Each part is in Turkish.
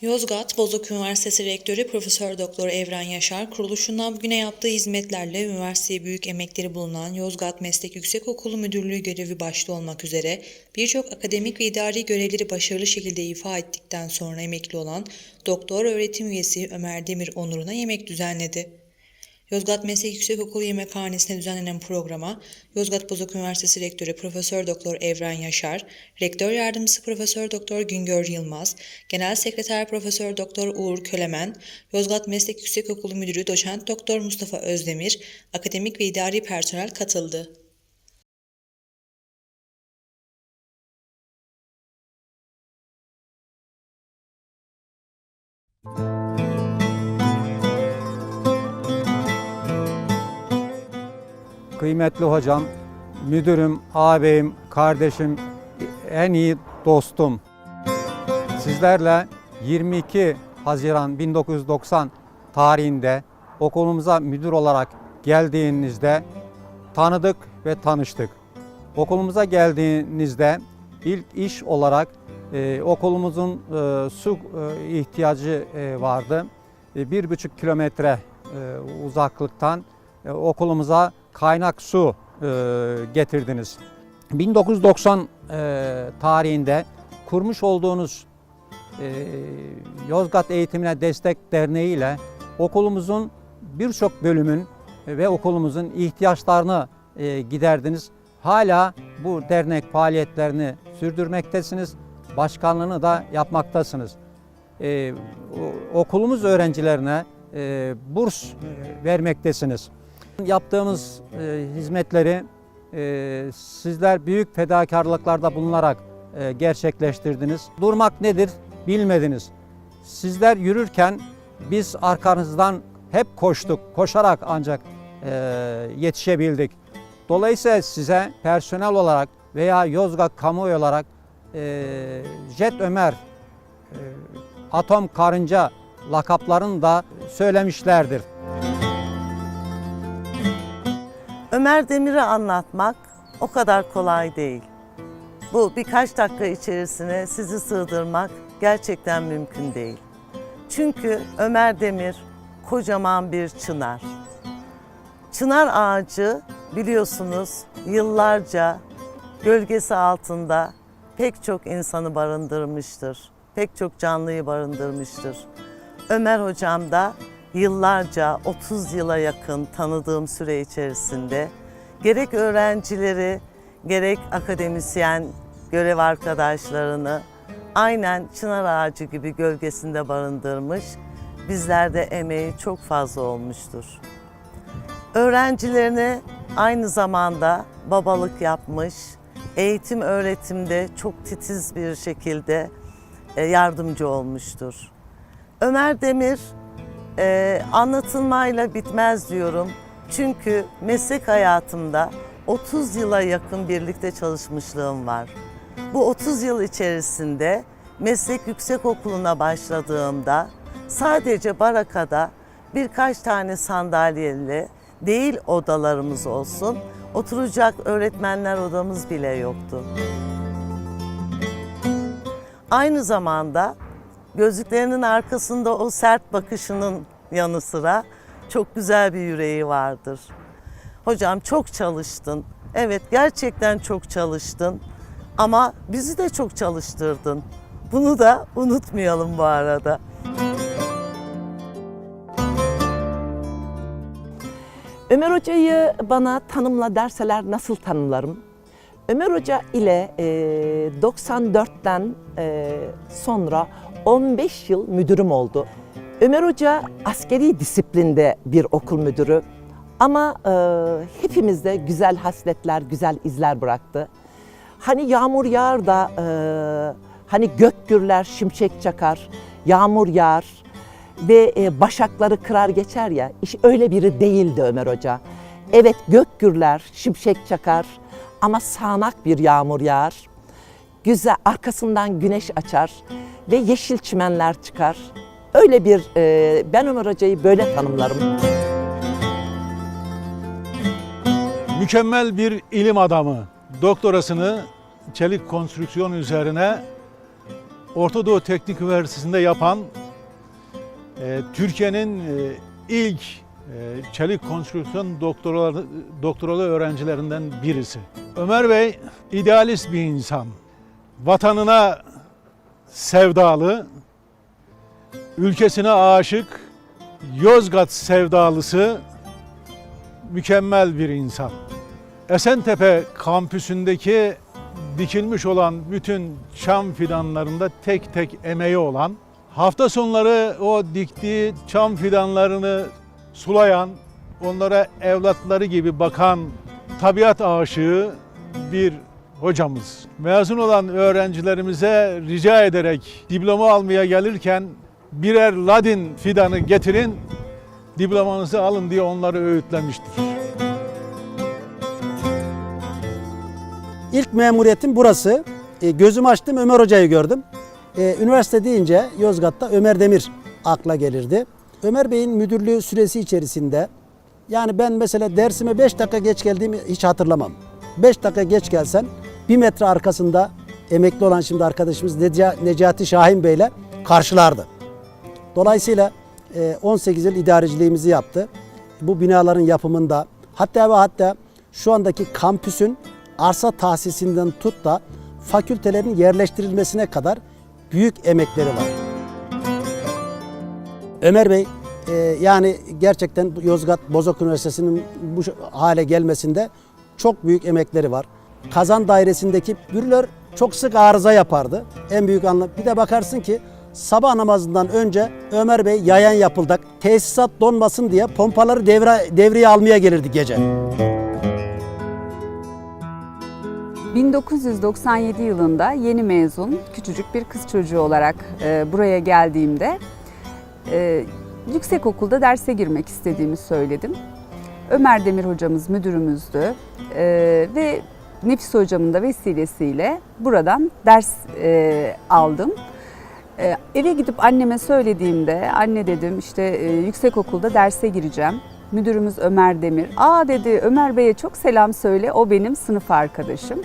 Yozgat Bozok Üniversitesi Rektörü Profesör Doktor Evren Yaşar, kuruluşundan bugüne yaptığı hizmetlerle üniversiteye büyük emekleri bulunan Yozgat Meslek Yüksekokulu Müdürlüğü görevi başta olmak üzere birçok akademik ve idari görevleri başarılı şekilde ifa ettikten sonra emekli olan Doktor Öğretim Üyesi Ömer Demir onuruna yemek düzenledi. Yozgat Meslek Yüksekokulu Yemekhanesi'nde düzenlenen programa Yozgat Bozok Üniversitesi Rektörü Profesör Doktor Evren Yaşar, Rektör Yardımcısı Profesör Doktor Güngör Yılmaz, Genel Sekreter Profesör Doktor Uğur Kölemen, Yozgat Meslek Yüksekokulu Müdürü Doçent Doktor Mustafa Özdemir, akademik ve idari personel katıldı. Kıymetli hocam, müdürüm, ağabeyim, kardeşim, en iyi dostum. Sizlerle 22 Haziran 1990 tarihinde okulumuza müdür olarak geldiğinizde tanıdık ve tanıştık. Okulumuza geldiğinizde ilk iş olarak e, okulumuzun e, su e, ihtiyacı e, vardı. E, bir buçuk kilometre e, uzaklıktan e, okulumuza kaynak su e, getirdiniz. 1990 e, tarihinde kurmuş olduğunuz e, Yozgat Eğitimine Destek Derneği ile okulumuzun birçok bölümün ve okulumuzun ihtiyaçlarını e, giderdiniz. Hala bu dernek faaliyetlerini sürdürmektesiniz. Başkanlığını da yapmaktasınız. E, okulumuz öğrencilerine e, burs e, vermektesiniz. Yaptığımız e, hizmetleri e, sizler büyük fedakarlıklarda bulunarak e, gerçekleştirdiniz. Durmak nedir bilmediniz. Sizler yürürken biz arkanızdan hep koştuk. Koşarak ancak e, yetişebildik. Dolayısıyla size personel olarak veya Yozgat kamuoyu olarak e, Jet Ömer, e, Atom Karınca lakaplarını da söylemişlerdir. Ömer Demir'i anlatmak o kadar kolay değil. Bu birkaç dakika içerisine sizi sığdırmak gerçekten mümkün değil. Çünkü Ömer Demir kocaman bir çınar. Çınar ağacı biliyorsunuz yıllarca gölgesi altında pek çok insanı barındırmıştır. Pek çok canlıyı barındırmıştır. Ömer hocam da yıllarca 30 yıla yakın tanıdığım süre içerisinde gerek öğrencileri gerek akademisyen görev arkadaşlarını aynen çınar ağacı gibi gölgesinde barındırmış. Bizlerde emeği çok fazla olmuştur. Öğrencilerine aynı zamanda babalık yapmış, eğitim öğretimde çok titiz bir şekilde e, yardımcı olmuştur. Ömer Demir e, anlatılmayla bitmez diyorum. Çünkü meslek hayatımda 30 yıla yakın birlikte çalışmışlığım var. Bu 30 yıl içerisinde meslek yüksekokulu'na başladığımda sadece barakada birkaç tane sandalyeli değil odalarımız olsun, oturacak öğretmenler odamız bile yoktu. Aynı zamanda gözlüklerinin arkasında o sert bakışının yanı sıra çok güzel bir yüreği vardır. Hocam çok çalıştın. Evet gerçekten çok çalıştın. Ama bizi de çok çalıştırdın. Bunu da unutmayalım bu arada. Ömer Hoca'yı bana tanımla derseler nasıl tanımlarım? Ömer Hoca ile e, 94'ten e, sonra 15 yıl müdürüm oldu. Ömer Hoca askeri disiplinde bir okul müdürü ama e, hepimizde güzel hasletler, güzel izler bıraktı. Hani yağmur yağar da e, hani gök gürler, şimşek çakar, yağmur yağar ve e, başakları kırar geçer ya. iş öyle biri değildi Ömer Hoca. Evet gök gürler, şimşek çakar ama sağanak bir yağmur yağar. Güzel arkasından güneş açar ve yeşil çimenler çıkar. Öyle bir e, ben Ömer Hoca'yı böyle tanımlarım. Mükemmel bir ilim adamı. Doktorasını çelik konstrüksiyon üzerine Orta Doğu Teknik Üniversitesi'nde yapan e, Türkiye'nin e, ilk çelik konstrüksiyon doktoralı, doktoralı öğrencilerinden birisi. Ömer Bey idealist bir insan. Vatanına sevdalı, ülkesine aşık, Yozgat sevdalısı, mükemmel bir insan. Esentepe kampüsündeki dikilmiş olan bütün çam fidanlarında tek tek emeği olan, hafta sonları o diktiği çam fidanlarını sulayan, onlara evlatları gibi bakan tabiat aşığı bir hocamız. Mezun olan öğrencilerimize rica ederek diploma almaya gelirken birer ladin fidanı getirin, diplomanızı alın diye onları öğütlemiştir. İlk memuriyetim burası. E, gözümü açtım Ömer Hoca'yı gördüm. E, üniversite deyince Yozgat'ta Ömer Demir akla gelirdi. Ömer Bey'in müdürlüğü süresi içerisinde yani ben mesela dersime 5 dakika geç geldiğimi hiç hatırlamam. 5 dakika geç gelsen bir metre arkasında emekli olan şimdi arkadaşımız Neca- Necati Şahin Bey'le karşılardı. Dolayısıyla e, 18 yıl idareciliğimizi yaptı. Bu binaların yapımında hatta ve hatta şu andaki kampüsün arsa tahsisinden tut da fakültelerin yerleştirilmesine kadar büyük emekleri var. Ömer Bey e, yani gerçekten Yozgat Bozok Üniversitesi'nin bu hale gelmesinde çok büyük emekleri var. Kazan dairesindeki bürler çok sık arıza yapardı. En büyük anlam. Bir de bakarsın ki sabah namazından önce Ömer Bey yayan yapıldak. Tesisat donmasın diye pompaları devre, devreye almaya gelirdi gece. 1997 yılında yeni mezun küçücük bir kız çocuğu olarak e, buraya geldiğimde e, yüksek okulda derse girmek istediğimi söyledim. Ömer Demir hocamız müdürümüzdü E, ve Nefis hocamın da vesilesiyle buradan ders e, aldım. E, eve gidip anneme söylediğimde anne dedim işte e, yüksek okulda derse gireceğim. Müdürümüz Ömer Demir. Aa dedi Ömer Bey'e çok selam söyle o benim sınıf arkadaşım.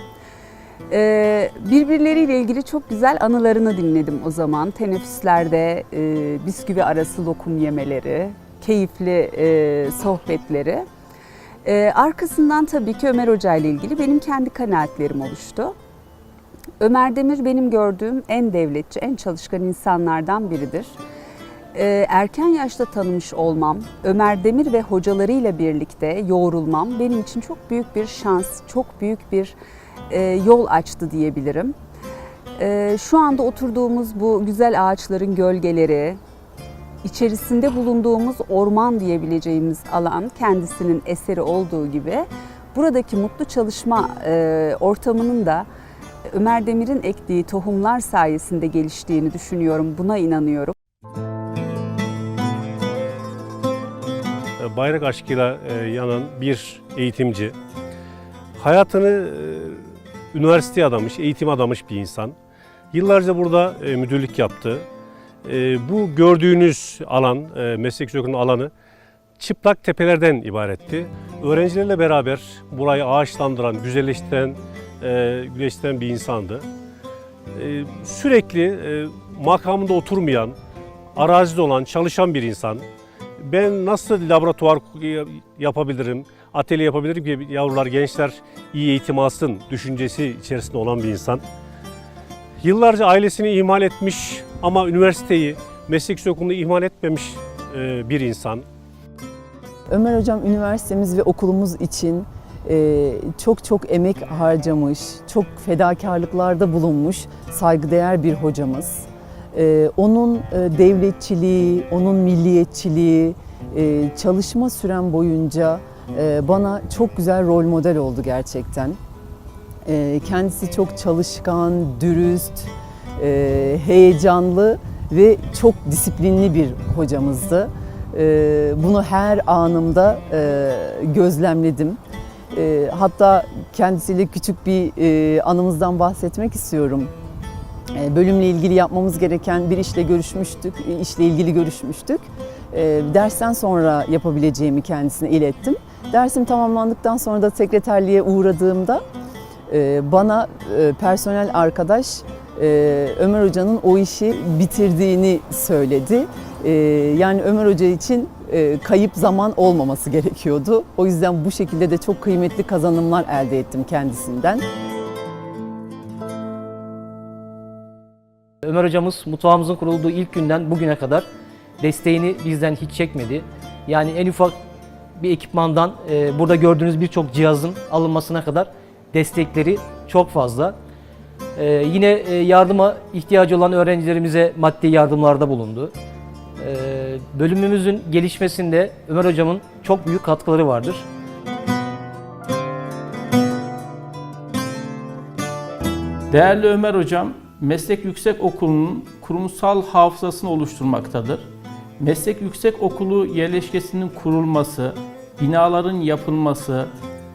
Ee, birbirleriyle ilgili çok güzel anılarını dinledim o zaman. Teneffüslerde e, bisküvi arası lokum yemeleri, keyifli e, sohbetleri. Ee, arkasından tabii ki Ömer Hoca ile ilgili benim kendi kanaatlerim oluştu. Ömer Demir benim gördüğüm en devletçi, en çalışkan insanlardan biridir. Ee, erken yaşta tanımış olmam, Ömer Demir ve hocalarıyla birlikte yoğrulmam benim için çok büyük bir şans, çok büyük bir yol açtı diyebilirim. E, şu anda oturduğumuz bu güzel ağaçların gölgeleri, içerisinde bulunduğumuz orman diyebileceğimiz alan kendisinin eseri olduğu gibi buradaki mutlu çalışma e, ortamının da Ömer Demir'in ektiği tohumlar sayesinde geliştiğini düşünüyorum. Buna inanıyorum. bayrak aşkıyla e, yanan bir eğitimci. Hayatını e, üniversiteye adamış, eğitim adamış bir insan. Yıllarca burada e, müdürlük yaptı. E, bu gördüğünüz alan, e, meslek yüksekokulu'nun alanı çıplak tepelerden ibaretti. Öğrencilerle beraber burayı ağaçlandıran, güzelleştiren, e, güzelleştiren bir insandı. E, sürekli e, makamında oturmayan, arazide olan, çalışan bir insan ben nasıl laboratuvar yapabilirim, atölye yapabilirim ki yavrular, gençler iyi eğitim alsın düşüncesi içerisinde olan bir insan. Yıllarca ailesini ihmal etmiş ama üniversiteyi, meslek yüksekokulu'nu ihmal etmemiş e, bir insan. Ömer Hocam üniversitemiz ve okulumuz için e, çok çok emek harcamış, çok fedakarlıklarda bulunmuş saygıdeğer bir hocamız. E, onun devletçiliği, onun milliyetçiliği, çalışma süren boyunca e, bana çok güzel rol model oldu gerçekten. E, kendisi çok çalışkan, dürüst, e, heyecanlı ve çok disiplinli bir hocamızdı. E, bunu her anımda e, gözlemledim. Hatta kendisiyle küçük bir e, anımızdan bahsetmek istiyorum. Bölümle ilgili yapmamız gereken bir işle görüşmüştük, işle ilgili görüşmüştük. E, dersten sonra yapabileceğimi kendisine ilettim. Dersim tamamlandıktan sonra da sekreterliğe uğradığımda e, bana e, personel arkadaş e, Ömer Hoca'nın o işi bitirdiğini söyledi. Yani Ömer Hoca için kayıp zaman olmaması gerekiyordu. O yüzden bu şekilde de çok kıymetli kazanımlar elde ettim kendisinden. Ömer hocamız mutfağımızın kurulduğu ilk günden bugüne kadar desteğini bizden hiç çekmedi. Yani en ufak bir ekipmandan e, burada gördüğünüz birçok cihazın alınmasına kadar destekleri çok fazla. E, yine e, yardıma ihtiyacı olan öğrencilerimize maddi yardımlarda bulundu. E, bölümümüzün gelişmesinde Ömer hocamın çok büyük katkıları vardır. Değerli Ömer Hocam, Meslek Yüksek Okulu'nun kurumsal hafızasını oluşturmaktadır. Meslek Yüksek Okulu yerleşkesinin kurulması, binaların yapılması,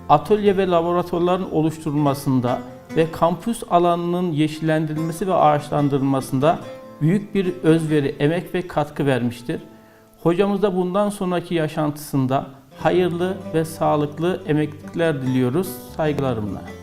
atölye ve laboratuvarların oluşturulmasında ve kampüs alanının yeşillendirilmesi ve ağaçlandırılmasında büyük bir özveri, emek ve katkı vermiştir. Hocamız da bundan sonraki yaşantısında hayırlı ve sağlıklı emeklilikler diliyoruz saygılarımla.